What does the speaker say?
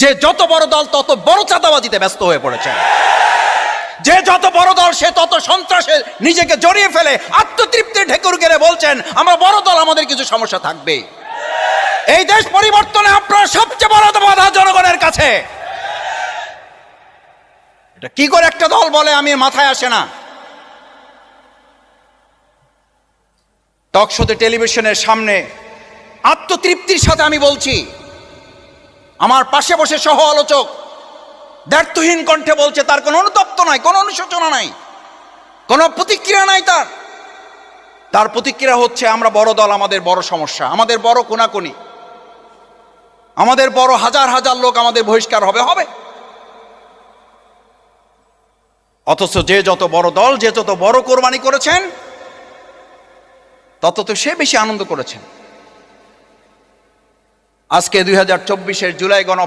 যে যত বড় দল তত বড় চাঁদাবাজিতে ব্যস্ত হয়ে পড়েছে। যে যত বড় দল, সে তত সন্ত্রাসে নিজেকে জড়িয়ে ফেলে, আত্মতৃপ্তির ঢেকুর গেলে বলছেন, আমরা বড় দল, আমাদের কিছু সমস্যা থাকবে। এই দেশ পরিবর্তনে আপনার সবচেয়ে বড় বাধা জনগণের কাছে। এটা কি করে একটা দল বলে আমি মাথায় আসে না। টকশোতে টেলিভিশনের সামনে আত্মতৃপ্তির সাথে আমি বলছি আমার পাশে বসে সহ আলোচক দ্ব্যর্থহীন কণ্ঠে বলছে, তার কোনো অনুতপ্ত নাই, কোনো অনুশোচনা নাই, কোনো প্রতিক্রিয়া নাই তার। তার প্রতিক্রিয়া হচ্ছে, আমরা বড় দল, আমাদের বড় সমস্যা, আমাদের বড় কোনাকুনি, আমাদের বড় হাজার হাজার লোক আমাদের বহিষ্কার হবে হবে। অথচ যে যত বড় দল, যে যত বড় কোরবানি করেছেন, তত তো সে বেশি আনন্দ করেছেন। আজকে দুই হাজার চব্বিশের জুলাই গণ